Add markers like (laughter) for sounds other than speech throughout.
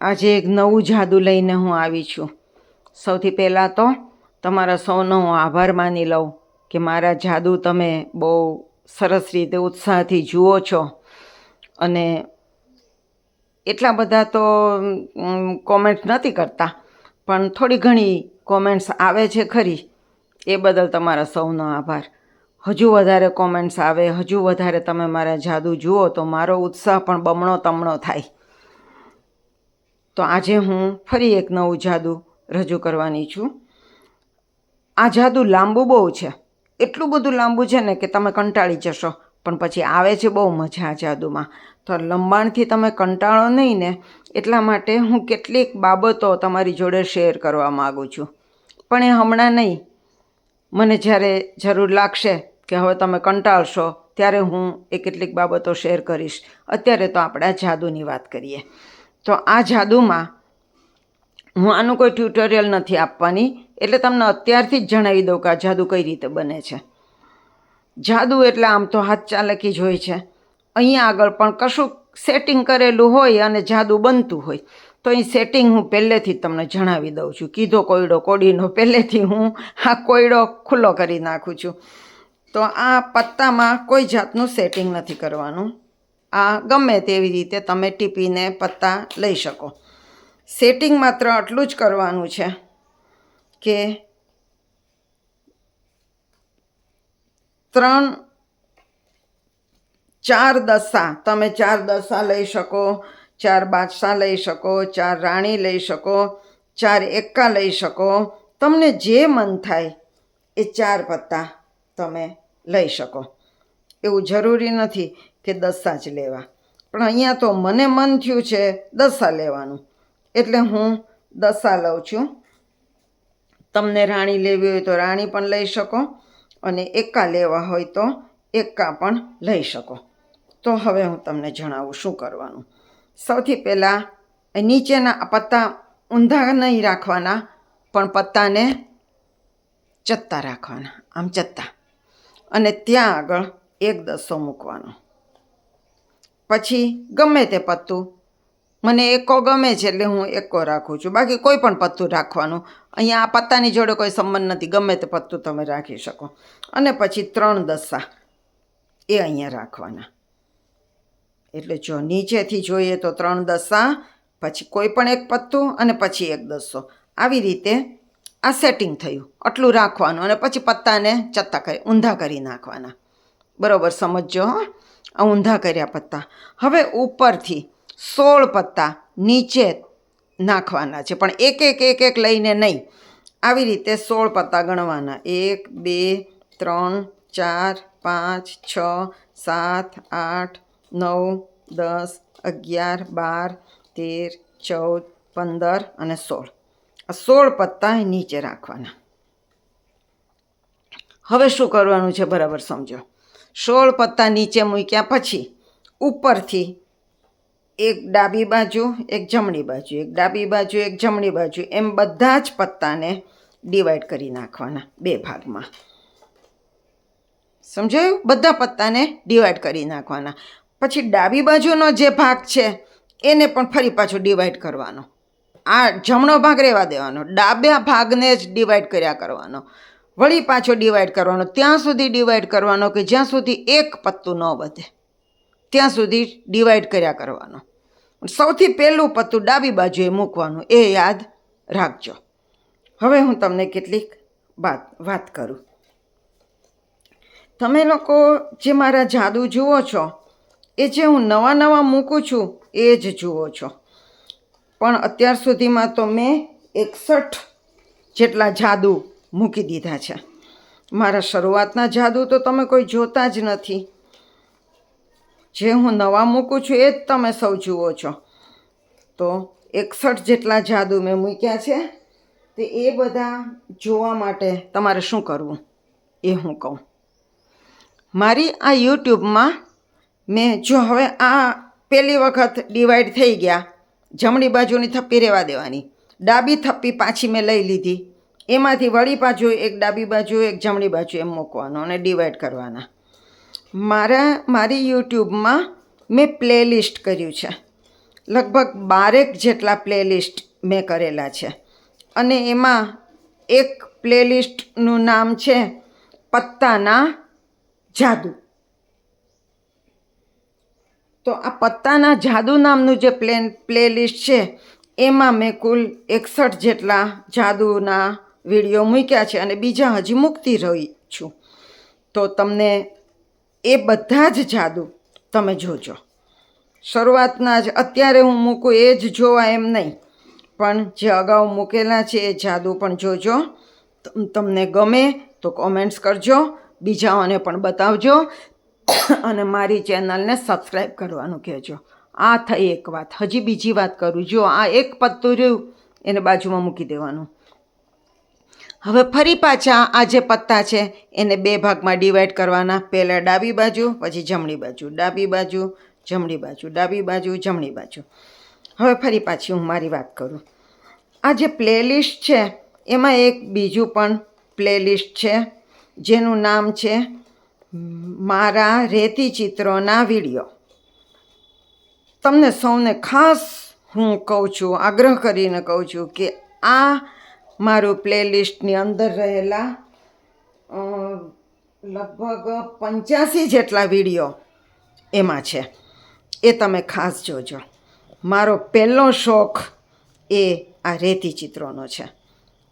આજે એક નવું જાદુ લઈને હું આવી છું. સૌથી પહેલાં તો તમારા સૌનો હું આભાર માની લઉં કે મારા જાદુ તમે બહુ સરસ રીતે ઉત્સાહથી જુઓ છો. અને એટલા બધા તો કોમેન્ટ નથી કરતા, પણ થોડી ઘણી કોમેન્ટ્સ આવે છે ખરી. એ બદલ તમારા સૌનો આભાર. હજુ વધારે કોમેન્ટ્સ આવે, હજુ વધારે તમે મારા જાદુ જુઓ તો મારો ઉત્સાહ પણ બમણો તમણો થાય. તો આજે હું ફરી એક નવું જાદુ રજૂ કરવાની છું. આ જાદુ લાંબુ બહુ છે. એટલું બધું લાંબુ છે ને કે તમે કંટાળી જશો. પણ પછી આવે છે બહુ મજા આ જાદુમાં. તો લંબાણથી તમે કંટાળો નહીં ને, એટલા માટે હું કેટલીક બાબતો તમારી જોડે શેર કરવા માગું છું. પણ એ હમણાં નહીં. મને જ્યારે જરૂર લાગશે કે હવે તમે કંટાળશો, ત્યારે હું એ કેટલીક બાબતો શેર કરીશ. અત્યારે તો આપણે આ જાદુની વાત કરીએ. તો આ જાદુમાં હું આનું કોઈ ટ્યુટોરિયલ નથી આપવાની. એટલે તમને અત્યારથી જ જણાવી દઉં કે આ જાદુ કઈ રીતે બને છે. જાદુ એટલે આમ તો હાથ ચાલકી જ હોય છે. અહીંયા આગળ પણ કશું સેટિંગ કરેલું હોય અને જાદુ બનતું હોય. તો એ સેટિંગ હું પહેલેથી તમને જણાવી દઉં છું. કીધો કોયડો કોડીનો પહેલેથી હું આ કોયડો ખુલ્લો કરી નાખું છું. તો આ પત્તામાં કોઈ જાતનું સેટિંગ નથી કરવાનું. આ ગમે તેવી રીતે તમે ટીપીને પત્તા લઈ શકો. સેટિંગ માત્ર આટલું જ કરવાનું છે કે ત્રણ, ચાર દશા તમે ચાર દશા લઈ શકો, ચાર બાદશાહ લઈ શકો, ચાર રાણી લઈ શકો, ચાર એક્કા લઈ શકો. તમને જે મન થાય એ ચાર પત્તા તમે લઈ શકો. એવું જરૂરી નથી કે દશા જ લેવા. પણ અહીંયા તો મને મન થયું છે દશા લેવાનું. એટલે હું દશા લઉં છું. તમને રાણી લેવી હોય તો રાણી પણ લઈ શકો અને એકા લેવા હોય તો એકા પણ લઈ શકો. તો હવે હું તમને જણાવું શું કરવાનું. સૌથી પહેલાં નીચેના પત્તા ઊંધા નહીં રાખવાના, પણ પત્તાને ચત્તા રાખવાના. આમ ચત્તા. અને ત્યાં આગળ એક દસો મૂકવાનો. પછી ગમે તે પત્તું. મને એકો ગમે છે એટલે હું એકો રાખું છું. બાકી કોઈ પણ પત્તું રાખવાનું. અહીંયા આ પત્તાની જોડે કોઈ સંબંધ નથી. ગમે તે પત્તું તમે રાખી શકો. અને પછી ત્રણ દસા. એ અહીંયા રાખવાના. એટલે જો નીચેથી જોઈએ તો ત્રણ દશા પછી કોઈ પણ એક પત્તું અને પછી એક દસો. આવી રીતે આ સેટિંગ થયું. આટલું રાખવાનું અને પછી પત્તાને ચત્તા કરી, ઊંધા કરી નાખવાના. બરાબર, સમજજો હો. આ ઊંધા કર્યા પત્તા. હવે ઉપરથી સોળ પત્તા નીચે નાખવાના છે. પણ એક એક એક એક લઈને નહીં. આવી રીતે સોળ પત્તા ગણવાના. એક, બે, ત્રણ, ચાર, પાંચ, છ, સાત, આઠ, નવ, દસ, અગિયાર, બાર, તેર, ચૌદ, પંદર અને સોળ. આ સોળ પત્તા નીચે રાખવાના. હવે શું કરવાનું છે? બરાબર સમજો. સોળ પત્તા નીચે મૂક્યા પછી ઉપરથી એક ડાબી બાજુ, એક જમણી બાજુ, એક ડાબી બાજુ, એક જમણી બાજુ, એમ બધા જ પત્તાને ડિવાઈડ કરી નાખવાના બે ભાગમાં. સમજાયું? બધા પત્તાને ડિવાઈડ કરી નાખવાના. પછી ડાબી બાજુનો જે ભાગ છે, એને પણ ફરી પાછો ડિવાઈડ કરવાનો. આ જમણો ભાગ રહેવા દેવાનો. ડાબા ભાગને જ ડિવાઈડ કર્યા કરવાનો. વળી પાછો ડિવાઈડ કરવાનો. ત્યાં સુધી ડિવાઈડ કરવાનો કે જ્યાં સુધી એક પત્તું ન વધે. ત્યાં સુધી ડિવાઈડ કર્યા કરવાનો. સૌથી પહેલું પત્તું ડાબી બાજુએ મૂકવાનું. એ યાદ રાખજો. હવે હું તમને કેટલીક વાત વાત કરું. તમે લોકો જે મારા જાદુ જુઓ છો, એ જે હું નવા નવા મૂકું છું, એ જ જુઓ છો. પણ અત્યાર સુધીમાં તો મેં એકસઠ જેટલા જાદુ મૂકી દીધા છે. મારા શરૂઆતના જાદુ તો તમે કોઈ જોતા જ નથી. જે હું નવા મૂકું છું એ જ તમે સૌ જુઓ છો. તો એકસઠ જેટલા જાદુ મેં મૂક્યા છે, તે એ બધા જોવા માટે તમારે શું કરવું? એ હું કહું. મારી આ યુટ્યુબમાં મેં જો હવે આ પહેલી વખત ડિવાઈડ થઈ ગયા, જમણી બાજુની થપ્પી રહેવા દેવાની, ડાબી થપ્પી પાછી મેં લઈ લીધી એમાંથી વળી બાજુ એક ડાબી બાજુ, એક જમણી બાજુ એમ મૂકવાનું અને ડિવાઈડ કરવાના. મારા, મારી યુટ્યુબમાં મેં પ્લેલિસ્ટ કર્યું છે. લગભગ બારેક જેટલા પ્લેલિસ્ટ મેં કરેલા છે. અને એમાં એક પ્લેલિસ્ટનું નામ છે પત્તાના જાદુ. તો આ પત્તાના જાદુ નામનું જે પ્લે પ્લેલિસ્ટ છે, એમાં મેં કુલ એકસઠ જેટલા જાદુના વીડિયો મૂક્યા છે અને બીજા હજી મૂકતી રહી છું. તો તમને એ બધા જ જાદુ તમે જોજો. શરૂઆતના જ, અત્યારે હું મૂકું એ જ જોવા એમ નહીં. પણ જે અગાઉ મૂકેલા છે એ જાદુ પણ જોજો. તમને ગમે તો કોમેન્ટ્સ કરજો, બીજાઓને પણ બતાવજો અને મારી ચેનલને સબસ્ક્રાઈબ કરવાનું કહેજો. આ થઈ એક વાત. હજી બીજી વાત કરું. જો આ એક પત્તું રહ્યું, એને બાજુમાં મૂકી દેવાનું. હવે ફરી પાછા આ જે પત્તા છે, એને બે ભાગમાં ડિવાઈડ કરવાના. પહેલાં ડાબી બાજુ, પછી જમણી બાજુ. ડાબી બાજુ, જમણી બાજુ. ડાબી બાજુ, જમણી બાજુ. હવે ફરી પાછી હું મારી વાત કરું. આ જે પ્લેલિસ્ટ છે, એમાં એક બીજું પણ પ્લેલિસ્ટ છે, જેનું નામ છે, મારા રેતી ચિત્રોના વીડિયો. તમને સૌને ખાસ હું કહું છું, આગ્રહ કરીને કહું છું કે આ મારું પ્લેલિસ્ટની અંદર રહેલા લગભગ પંચ્યાસી જેટલા વીડિયો એમાં છે. એ તમે ખાસ જોજો. મારો પહેલો શોખ એ આ રેતી ચિત્રોનો છે.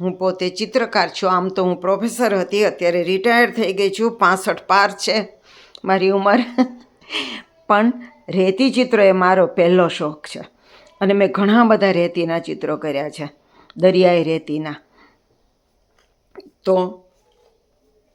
હું પોતે ચિત્રકાર છું, આમ તો હું પ્રોફેસર હતી, અત્યારે રિટાયર થઈ ગઈ છું, પાસઠ પાર છે મારી ઉંમર. પણ રેતી ચિત્રો એ મારો પહેલો શોખ છે. અને મેં ઘણા બધા રેતીના ચિત્રો કર્યા છે. દરિયાઈ રેતીના તો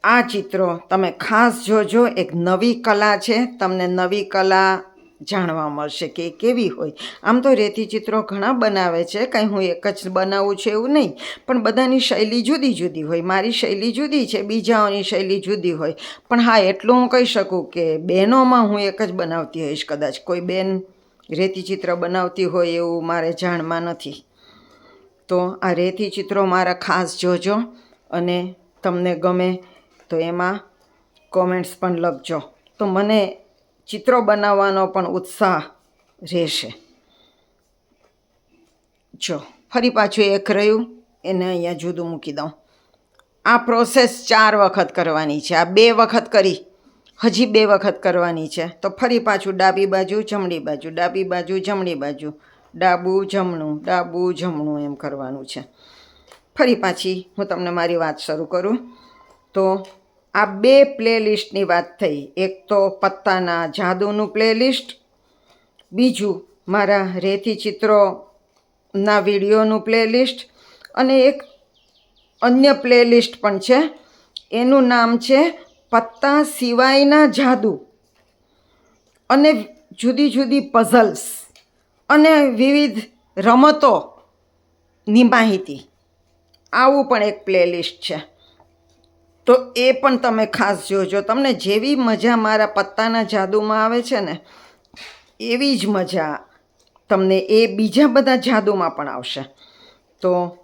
આ ચિત્રો તમે ખાસ જોજો, એક નવી કલા છે, તમને નવી કલા જાણવા મળશે કે કેવી હોય. આમ તો રેતી ચિત્રો ઘણા બનાવે છે, કંઈ હું એક જ બનાવું છું એવું નહીં, પણ બધાની શૈલી જુદી જુદી હોય. મારી શૈલી જુદી છે, બીજાઓની શૈલી જુદી હોય. પણ હા, એટલું હું કહી શકું કે બહેનોમાં હું એક જ બનાવતી હોઈશ કદાચ. કોઈ બેન રેતી ચિત્ર બનાવતી હોય એવું મારે જાણમાં નથી. તો આ રેતી ચિત્રો મારા ખાસ જોજો અને તમને ગમે તો એમાં કોમેન્ટ્સ પણ લખજો. તો મને ચિત્રો બનાવવાનો પણ ઉત્સાહ રહેશે. જો, ફરી પાછું એક રહ્યું, એને અહીંયા જુદું મૂકી દઉં. આ પ્રોસેસ ચાર વખત કરવાની છે. આ બે વખત કરી. હજી બે વખત કરવાની છે. તો ફરી પાછું ડાબી બાજુ, જમણી બાજુ, ડાબી બાજુ, જમણી બાજુ. ડાબું જમણું ડાબું જમણું એમ કરવાનું છે. ફરી પાછી હું તમને મારી વાત શરૂ કરું. તો આ બે પ્લેલિસ્ટની વાત થઈ. એક તો પત્તાના જાદુનું પ્લેલિસ્ટ, બીજું મારા રેતી ચિત્રોના વિડીયોનું પ્લેલિસ્ટ અને એક અન્ય પ્લેલિસ્ટ પણ છે. એનું નામ છે પત્તા સિવાયના જાદુ અને જુદી જુદી પઝલ્સ અને વિવિધ રમતોની માહિતી. આવું પણ એક પ્લેલિસ્ટ છે. તો એ પણ તમે ખાસ જોજો. તમને જેવી મજા મારા પત્તાના જાદુમાં આવે છે ને, એવી જ મજા તમને એ બીજા બધા જાદુમાં પણ આવશે. તો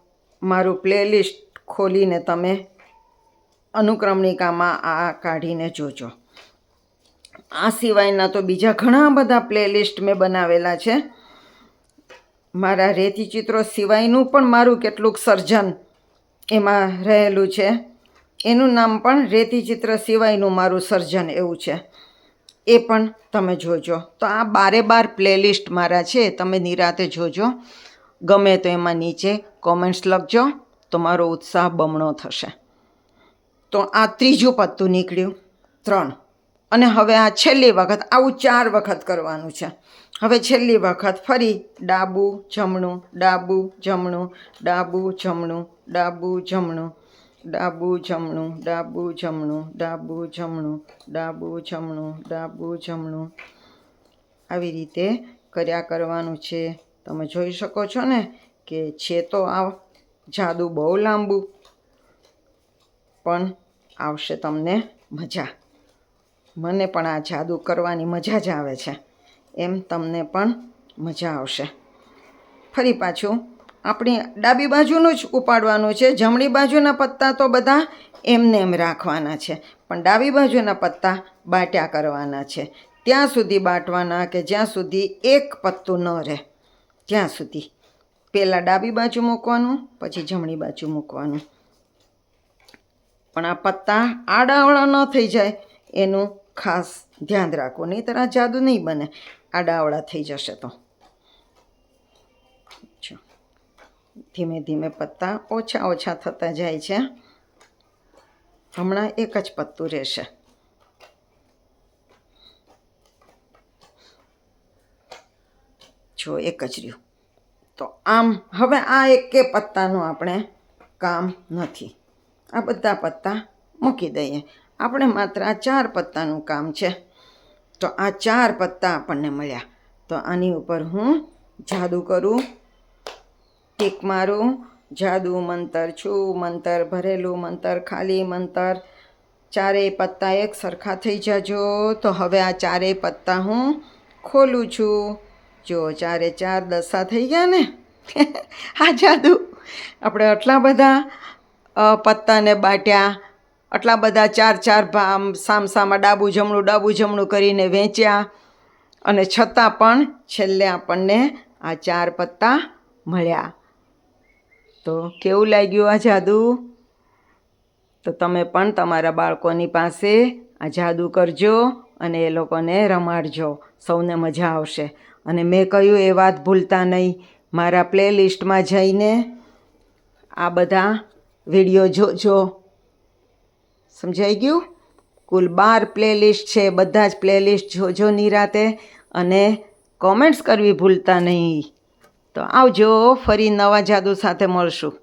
મારું પ્લેલિસ્ટ ખોલીને તમે અનુક્રમણિકામાં આ કાઢીને જોજો. આ સિવાયના તો બીજા ઘણા બધા પ્લેલિસ્ટ મેં બનાવેલા છે. મારા રેતી ચિત્રો સિવાયનું પણ મારું કેટલુંક સર્જન એમાં રહેલું છે. એનું નામ પણ રેતી ચિત્ર સિવાયનું મારું સર્જન એવું છે. એ પણ તમે જોજો. તો આ બારે બાર પ્લેલિસ્ટ મારા છે, તમે નિરાતે જોજો. ગમે તો એમાં નીચે કોમેન્ટ્સ લખજો તો મારો ઉત્સાહ બમણો થશે. તો આ ત્રીજું પત્તું નીકળ્યું. ત્રણ. અને હવે આ છેલ્લી વખત, આવું ચાર વખત કરવાનું છે. હવે છેલ્લી વખત ફરી ડાબું જમણું ડાબું જમણું ડાબું જમણું ડાબું જમણું ડાબું જમણું ડાબું જમણું ડાબું જમણું ડાબું જમણું ડાબું જમણું. આવી રીતે કર્યા કરવાનું છે. તમે જોઈ શકો છો ને કે છે તો આ જાદુ બહુ લાંબુ, પણ આવશે તમને મજા. મને પણ આ જાદુ કરવાની મજા જ આવે છે. એમ તમને પણ મજા આવશે. ફરી પાછું આપણી ડાબી બાજુનું જ ઉપાડવાનું છે. જમણી બાજુના પત્તા તો બધા એમને એમ રાખવાના છે. પણ ડાબી બાજુના પત્તા બાટ્યા કરવાના છે. ત્યાં સુધી બાટવાના કે જ્યાં સુધી એક પત્તું ન રહે. ત્યાં સુધી. પહેલાં ડાબી બાજુ મૂકવાનું, પછી જમણી બાજુ મૂકવાનું. પણ આ પત્તા આડાવળા ન થઈ જાય. એનું ખાસ ધ્યાન રાખવું નહીં તરા જાદુ નહીં બને. આડાવળા થઈ જશે તો. ધીમે ધીમે પત્તા ઓછા ઓછા થતા જાય છે. હમણાં એક જ પત્તું રહેશે. જો એક જ રહ્યું. તો આમ હવે આ એક પત્તાનું આપણે કામ નથી. આ બધા પત્તા મૂકી દઈએ. આપણે માત્ર આ ચાર પત્તાનું કામ છે. તો આ ચાર પત્તા આપણને મળ્યા. તો આની ઉપર હું જાદુ કરું, ટીક મારું, જાદુ મંતર છું, મંતર ભરેલું, મંતર ખાલી, મંતર ચારેય પત્તા એક સરખા થઈ જાજો. તો હવે આ ચારેય પત્તા હું ખોલું છું. જો ચારે ચાર દસા થઈ ગયા ને, (laughs) આ જાદુ. આપણે આટલા બધા પત્તાને બાટ્યા. આટલા બધા ચાર ચાર ભામ સામસામાં ડાબું જમણું ડાબું જમણું કરીને વેચ્યા. અને છતાં પણ છેલ્લે આપણને આ ચાર પત્તા મળ્યા. તો કેવું લાગ્યું આ જાદુ? તો તમે પણ તમારા બાળકોની પાસે આ જાદુ કરજો અને એ લોકોને રમાડજો. સૌને મજા આવશે. અને મેં કહ્યું, એ વાત ભૂલતા નહીં. મારા પ્લે લિસ્ટમાં જઈને આ બધા વીડિયો જોજો. સમજાઈ ગયું? કુલ બાર પ્લેલિસ્ટ છે, બધા જ પ્લેલિસ્ટ જોજો નિરાતે અને કોમેન્ટ્સ કરવી ભૂલતા નહીં. તો આવજો, ફરી નવા જાદુ સાથે મળશું.